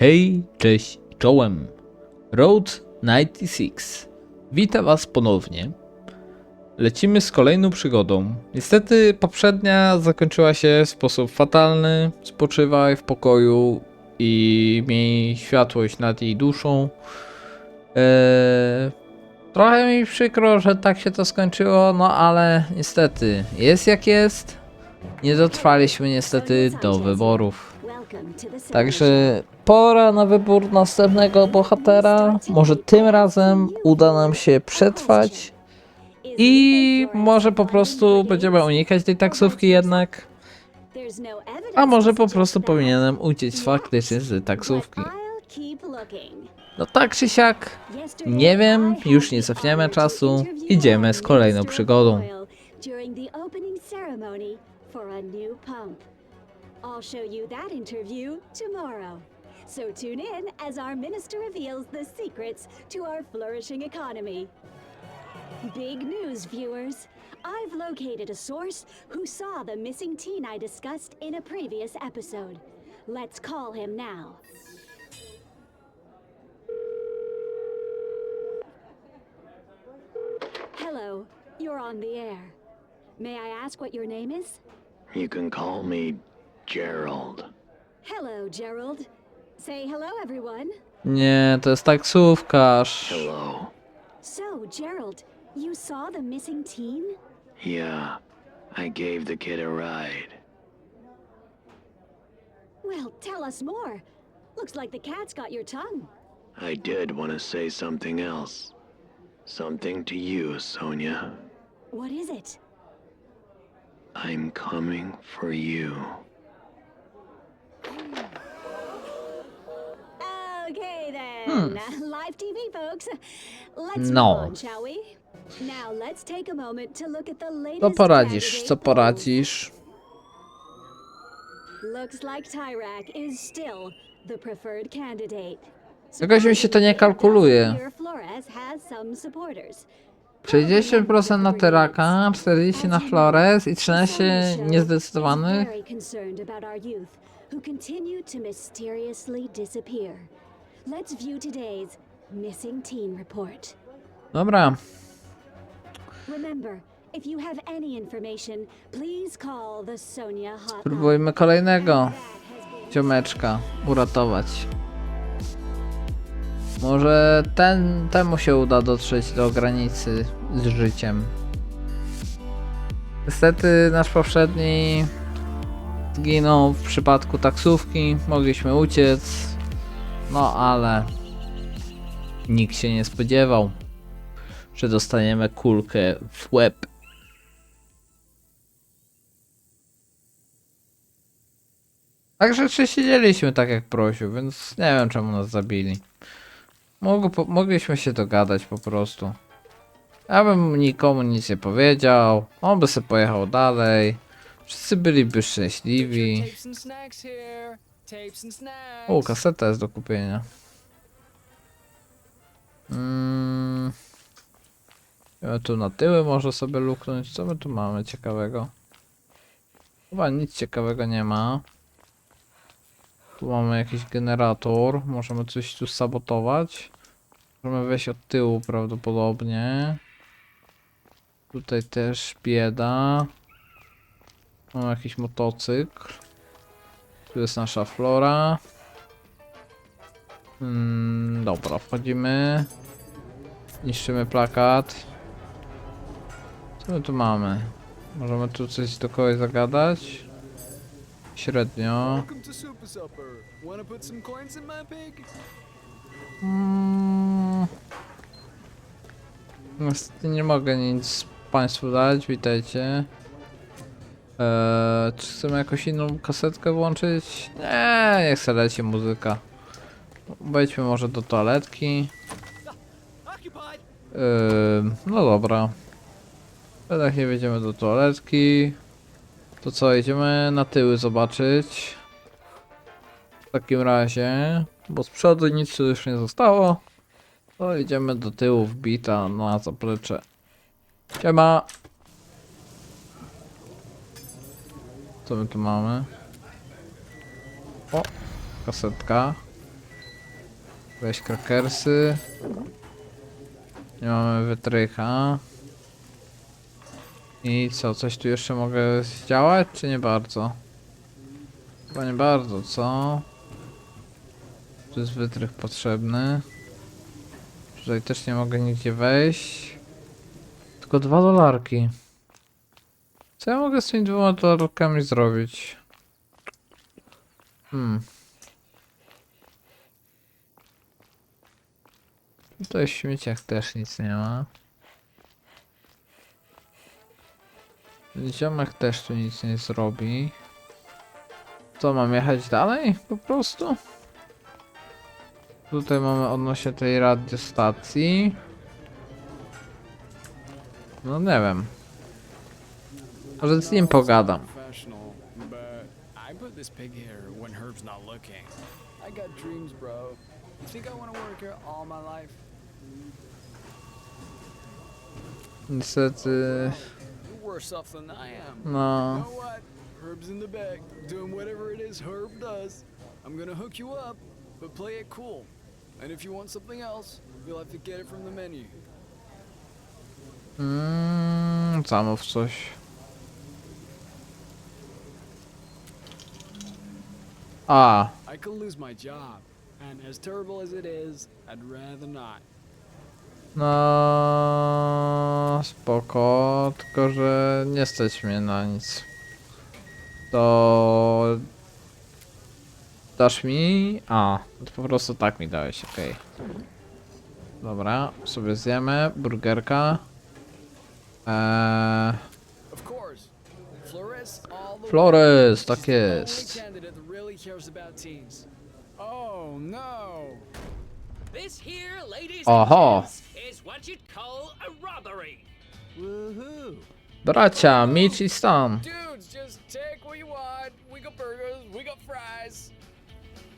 Hej, cześć, czołem. Road 96. Witam Was ponownie. Lecimy z kolejną przygodą. Niestety poprzednia zakończyła się w sposób fatalny. Spoczywaj w pokoju i miej światłość nad jej duszą. Eee, trochę mi przykro, że tak się to skończyło, no ale niestety jest jak jest. Nie dotrwaliśmy niestety do wyborów. Także pora na wybór następnego bohatera. Może tym razem uda nam się przetrwać i może po prostu będziemy unikać tej taksówki jednak. A może po prostu powinienem uciec faktycznie z taksówki. No tak czy siak, nie wiem, już nie cofniemy czasu, idziemy z kolejną przygodą. I'll show you that interview tomorrow. So tune in as our minister reveals the secrets to our flourishing economy. Big news, viewers! I've located a source who saw the missing teen I discussed in a previous episode. Let's call him now. Hello, you're on the air. May I ask what your name is? You can call me Gerald. Hello, Gerald. Say hello, everyone. Nie, to jest taksówkarz. Hello. So, Gerald, you saw the missing teen? Yeah, I gave the kid a ride. Well, tell us more. Looks like the cat's got your tongue. I did want to say something else. Something to you, Sonia. What is it? I'm coming for you. Okay then. Live TV, folks. Let's No. move on, shall we? Now let's take a moment to look at the latest. Co poradzisz, co poradzisz? Looks like Tyrak is still the preferred candidate. Jakoś mi się to nie kalkuluje. Surprisingly, Flores has some supporters. 60% na Tyraka, 40% na Flores i 13 niezdecydowanych. Let's view today's missing teen report. Dobra, Remember, if you have any information, please call the Sonia hotline. spróbujmy kolejnego ziomeczka uratować. Może ten, temu się uda dotrzeć do granicy z życiem. Niestety nasz poprzedni zginął w przypadku taksówki. Mogliśmy uciec. No ale nikt się nie spodziewał, że dostaniemy kulkę w łeb. Także czy siedzieliśmy tak jak prosił, więc nie wiem czemu nas zabili. Mogło, po, mogliśmy się dogadać po prostu. Ja bym nikomu nic nie powiedział, on by sobie pojechał dalej. Wszyscy byliby szczęśliwi. O, kaseta jest do kupienia. Mm. Ja tu na tyły może sobie luknąć. Co my tu mamy ciekawego? Chyba nic ciekawego nie ma. Tu mamy jakiś generator. Możemy coś tu sabotować. Możemy wejść od tyłu prawdopodobnie. Tutaj też bieda. Mamy jakiś motocykl. Tu jest nasza flora. Mm, dobra, wchodzimy. Niszczymy plakat. Co my tu mamy? Możemy tu coś do kogoś zagadać? Średnio. Mm. Niestety nie mogę nic Państwu dać, witajcie. Eee, czy chcemy jakąś inną kasetkę włączyć? Nie, niech se leci muzyka. Wejdźmy może do toaletki. Eee, no dobra. Jednak nie wejdziemy do toaletki. To co, idziemy na tyły zobaczyć. W takim razie, bo z przodu nic już nie zostało. To idziemy do tyłu wbita na zaplecze. Siema! Co my tu mamy? O, kasetka. Weź krakersy. Nie mamy wytrycha. I co, coś tu jeszcze mogę zdziałać, czy nie bardzo? Chyba nie bardzo, co? Tu jest wytrych potrzebny. Tutaj też nie mogę nigdzie wejść. Tylko dwa dolarki. Co ja mogę z tymi dwoma dolarkami zrobić? Hmm. Tutaj w śmieciach też nic nie ma. Ziomek też tu nic nie zrobi. Co, mam jechać dalej? Po prostu? Tutaj mamy odnośnie tej radiostacji. No nie wiem. Może z nim pogadam. Niestety, no. Herb's in the back, doing whatever it is Herb does. I'm gonna hook you up, but play it cool. And if you want something else, you'll have to get it from the menu. Mm, zamów coś. A, I could lose my job, and as terrible as it is, I'd rather not. no spoko, tylko że nie stać mnie na nic. To dasz mi? A, to po prostu tak mi dałeś, okej. Dobra, sobie zjemy burgerka. Eee, Flores tak jest. Candidate that really cares about teens. Oh no! This here, ladies Aha. and gents, is what you'd call a robbery. Woohoo! bracia, Mitch i Stan. Dudes, just take what you want. We got burgers, we got fries.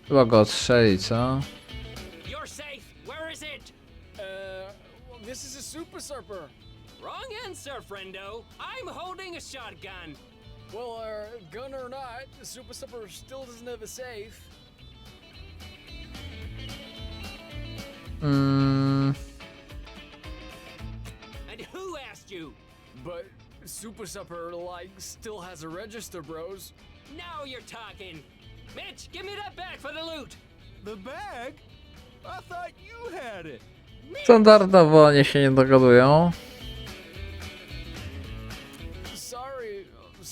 Chyba go odstrzeli, co? You're safe. Where is it? Uh, well, this is a super surfer. Wrong answer, friendo. I'm holding a shotgun. Well, uh, gun or not, the super surfer still doesn't have a safe. Mm, And who asked you? But super surfer, like, still has a register, bros. Now you're talking. Mitch, give me that bag for the loot. The bag? I thought you had it. standardowo oni się nie dogadują.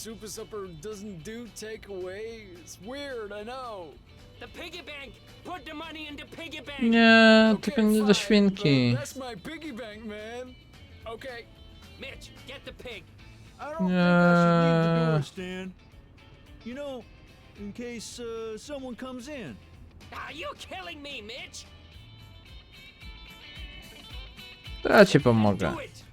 Super surfer doesn't do takeaway. It's weird, I know. The piggy bank. Put the money in the piggy bank. Nie, tylko nie do świnki. That's my piggy bank, man. Okay, Mitch, get the pig. I don't think I should leave the Yeah. door, Stan. You know, in case uh, someone comes in. Are you killing me, Mitch? To ja ci pomogę. Do it.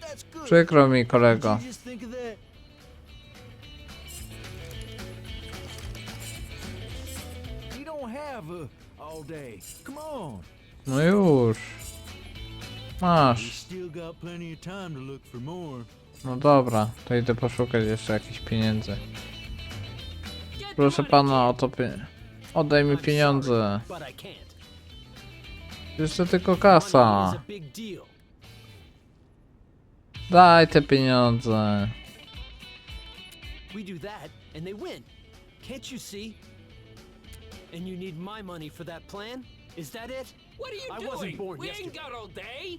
That's good. Przykro mi, kolego. No już. Masz. to. No dobra, to idę poszukać jeszcze jakichś pieniędzy. Proszę pana, kid. oto pie... Oddaj mi pieniądze. Jeszcze tylko kasa. Daj te pieniądze. We do that, and they win. Can't you see? And you need my money for that plan? Is that it? What are you I doing? wasn't born we ain't yesterday. got all day.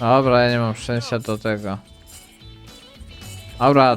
Dobra, ja nie mam szczęścia do tego. Dobra,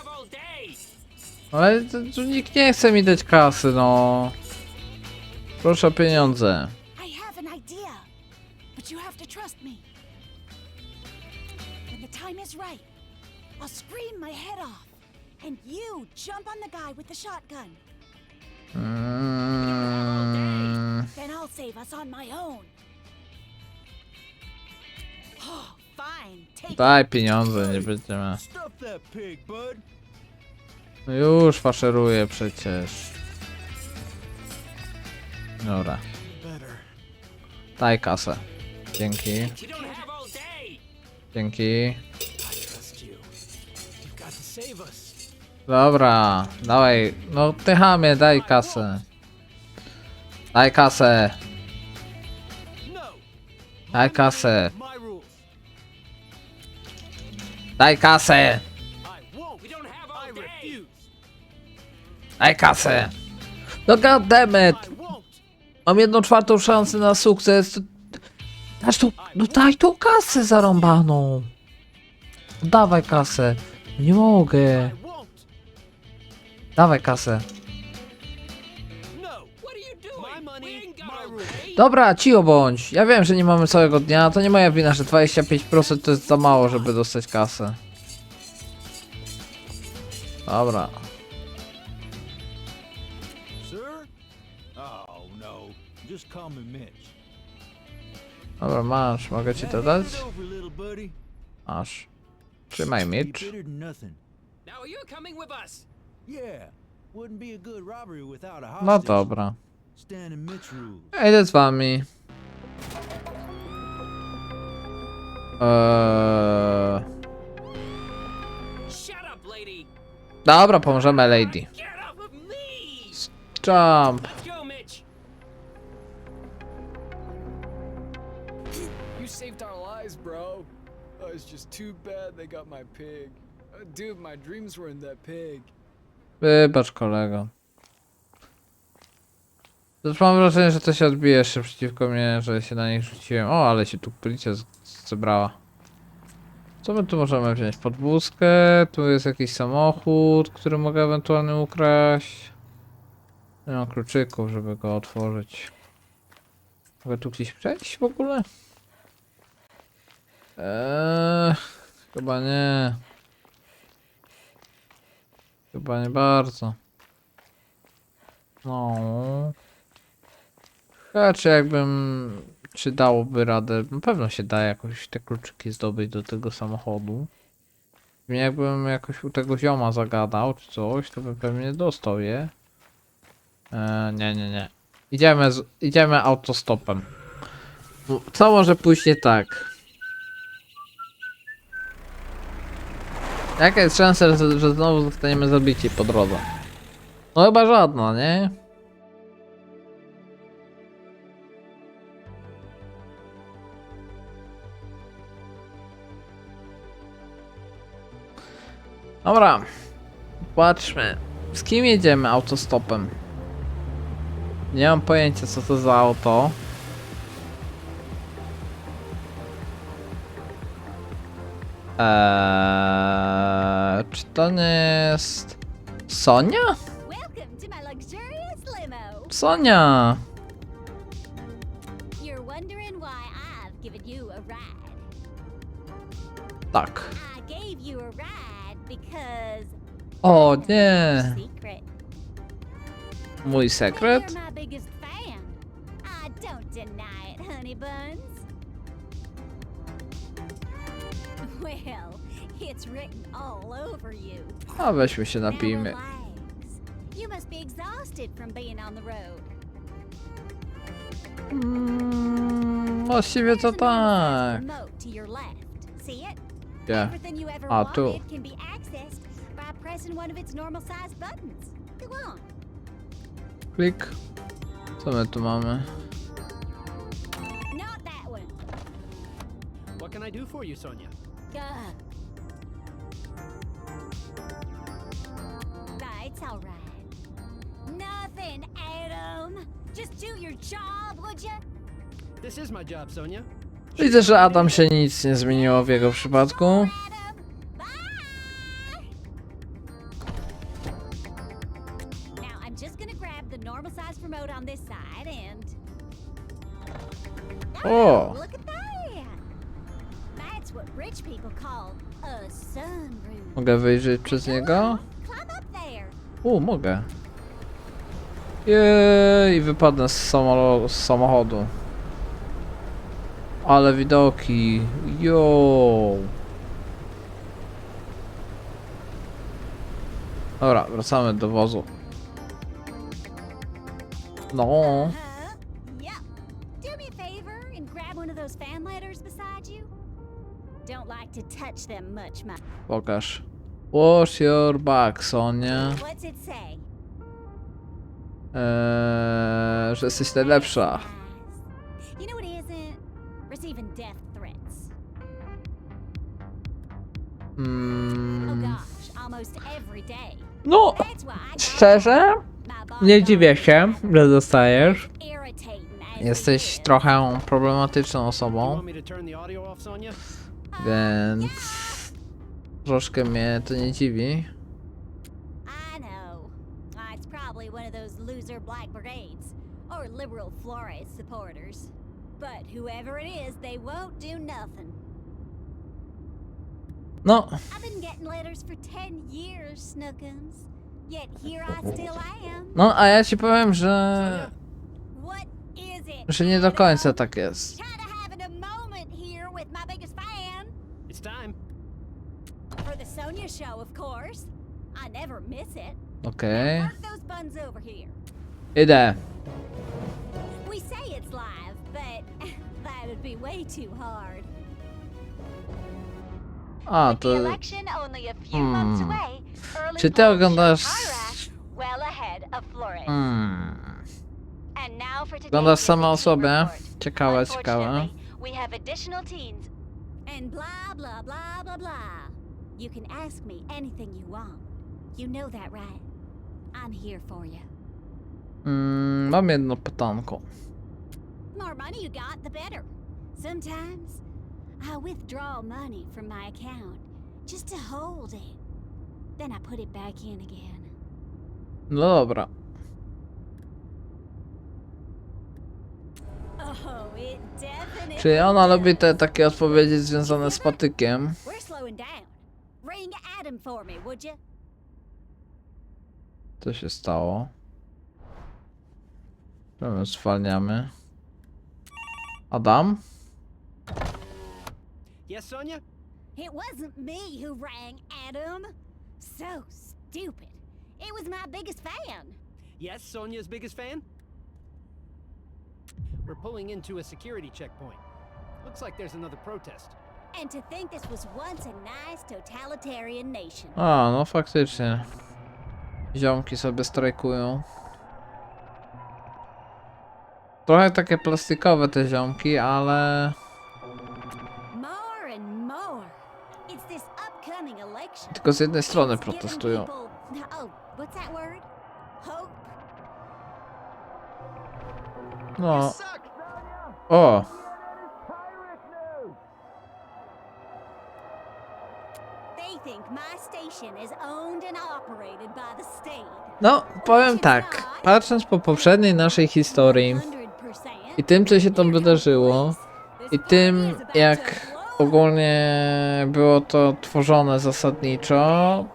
Ale to, to nikt nie chce mi dać kasy, no. Proszę o pieniądze. Mm, Then I'll save us on my own. Oh, fine. Take it. daj pieniądze, nie będziemy. No już faszeruję przecież. Dobra, daj kasę. Dzięki, dzięki. Dobra, dawaj, no ty chamie, daj kasę. Daj kasę, daj kasę, daj kasę, daj kasę. No goddammit, mam jedną czwartą szansę na sukces. Dasz tu, no daj tą kasę zarąbaną. Dawaj kasę, nie mogę. Dawaj kasę. Dobra, cicho bądź. Ja wiem, że nie mamy całego dnia, to nie moja wina, że 25% to jest za mało, żeby dostać kasę. Dobra. Just call me Mitch. Dobra, masz. Mogę ci to dać? Masz. Trzymaj miecz. Now you're coming with us. Yeah. Wouldn't be a good robbery without a No dobra. Stan and Mitch rules. Ja idę z wami. Eee... Shut up, lady. Dobra, pomożemy Lady. Get off of me. Jump. Too bad they got my pig. Uh, dude, my dreams were in that pig. Wybacz kolego. Też mam wrażenie, że to się odbije jeszcze przeciwko mnie, że się na nich rzuciłem. O, ale się tu policja zebrała. Co my tu możemy wziąć? Podwózkę, tu jest jakiś samochód, który mogę ewentualnie ukraść. Nie mam kluczyków, żeby go otworzyć. Mogę tu gdzieś przejść w ogóle? Eee, chyba nie. Chyba nie bardzo. No. Znaczy jakbym... Czy dałoby radę? Na pewno się da jakoś te kluczyki zdobyć do tego samochodu. Jakbym jakoś u tego zioma zagadał czy coś, to bym pewnie dostał je. Eee, nie, nie, nie. Idziemy, z, idziemy autostopem. Co może pójść nie tak? Jaka jest szansa, że, że znowu zostaniemy zabici po drodze? No chyba żadna, nie? Dobra. Patrzmy. Z kim jedziemy autostopem? Nie mam pojęcia co to za auto. Eee, czy to nie jest... Sonia? Sonia! Tak. O nie! Mój sekret? It's written all over you. A weźmy się Now napijmy. relax. You must be exhausted from being on the road. Mm, właściwie to There's a tak. normal-sized remote to your left. See it? Gdzie? Everything you ever A, tu. wanted can be accessed by pressing one of its normal-sized buttons. Go on. Klik. Co my tu mamy? Not that one. What can I do for you, Sonia? That's all right. Nothing, Adam. Just do your job, would you? This is my job, Sonia. Widzę, że Adam się nic nie zmieniło w jego przypadku. Adam. Bye. Now I'm just gonna grab the normal size remote on this side and. Oh. look at rich people call a sunroof. Mogę wyjrzeć przez niego? U, mogę. Jej, wypadnę z, samolo- z samochodu. Ale widoki. Jo. Dobra, wracamy do wozu. No. My. Pokaż. Wash your back, Sonia. What's it say? Eee, że jesteś najlepsza. Nice. You know what isn't? Receiving death threats. Oh Mm, gosh, almost every day. no, szczerze, nie dziwię się, że dostajesz. Jesteś trochę problematyczną osobą, więc troszkę mnie to nie dziwi. I know. It's probably one of those loser black brigades or liberal Flores supporters. But whoever it is, they won't do nothing. No, I've been getting letters for 10 years, Snookums. Yet here I still am. no a ja ci powiem, że, What is it? że nie do końca tak jest. Kinda having a moment here with my biggest fan. It's time. For the Sonia show, of course. I never miss it. Okej, Work those buns over here. idę. We say it's live, but that'd be way too hard. A, With the to... election only a few months Hmm. away, early Czy ty polls show oglądasz... Iraq well ahead of Flores. Hmm. And now for today's Oglądasz same missing osoby? report. Ciekawe, ciekawe. Unfortunately, We have additional teens. And blah blah blah blah blah. You can ask me anything you want. You know that, right? I'm here for you. Mm, mam jedno pytanko. more money you got, the better. Sometimes I withdraw money from my account just to hold it. Then I put it back in again. No dobra. Oh, it. Czyli ona lubi te takie odpowiedzi związane z patykiem. We're slowing down. Ring Adam for me, would you? Co się stało? Czemu zwalniamy? Adam? Yes, Sonia? It wasn't me who rang Adam. So stupid. It was my biggest fan. Yes, Sonia's biggest fan? We're pulling into a security checkpoint. Looks like there's another protest. And to think this was once a nice totalitarian nation. A, no faktycznie. Ziomki sobie strajkują. Trochę takie plastikowe te ziomki, ale... More and more. It's this upcoming election. Tylko z jednej strony It's protestują. people- Oh, what's that word? Hope. No. O! No, powiem tak. Patrząc po poprzedniej naszej historii 100%. i tym, co się tam wydarzyło, i tym, jak ogólnie było to tworzone zasadniczo,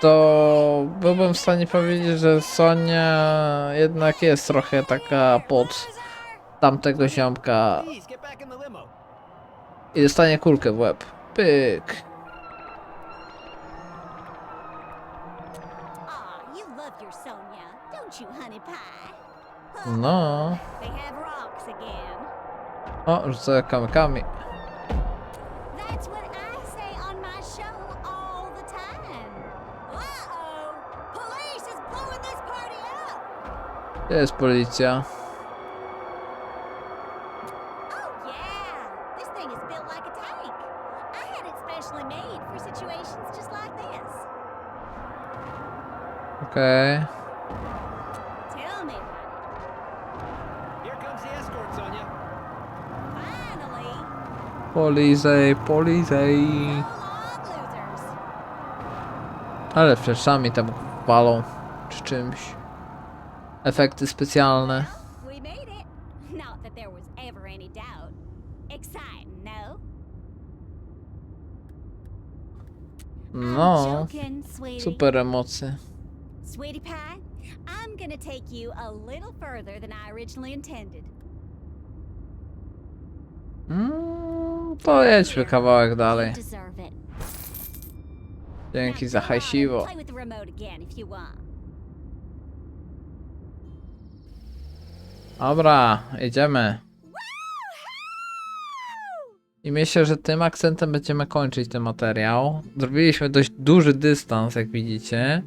to byłbym w stanie powiedzieć, że Sonia jednak jest trochę taka pod tamtego ziomka i dostanie kulkę w łeb. Pyk. Blowing this party up! Gdzie jest policja? Oh yeah! Polizej, polizej. So long, losers! Ale fleszami tam walą, czy czymś. Efekty specjalne. We made it. Not that there was ever any doubt. Exciting, no? No, Joking, sweetie. super emocje. Sweetie pie, I'm gonna take you a little further than I originally intended. Mm, to jedźmy kawałek dalej. Dzięki za hajsiwo. Dobra, jedziemy. I myślę, że tym akcentem będziemy kończyć ten materiał. Zrobiliśmy dość duży dystans, jak widzicie.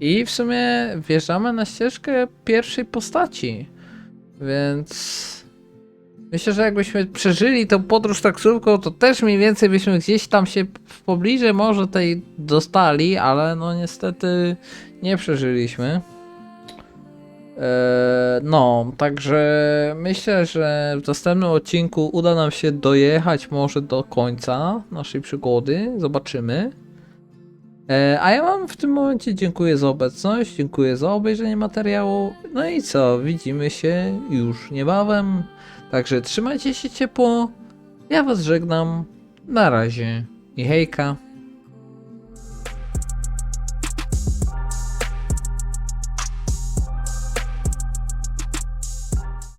I w sumie wjeżdżamy na ścieżkę pierwszej postaci. Więc myślę, że jakbyśmy przeżyli tą podróż taksówką, to też mniej więcej byśmy gdzieś tam się w pobliżu może tej dostali, ale no niestety nie przeżyliśmy. Eee, No, także myślę, że w następnym odcinku uda nam się dojechać może do końca naszej przygody. Zobaczymy. Eee, A ja wam w tym momencie dziękuję za obecność, dziękuję za obejrzenie materiału. No i co, widzimy się już niebawem. Także trzymajcie się ciepło. Ja was żegnam. Na razie i hejka.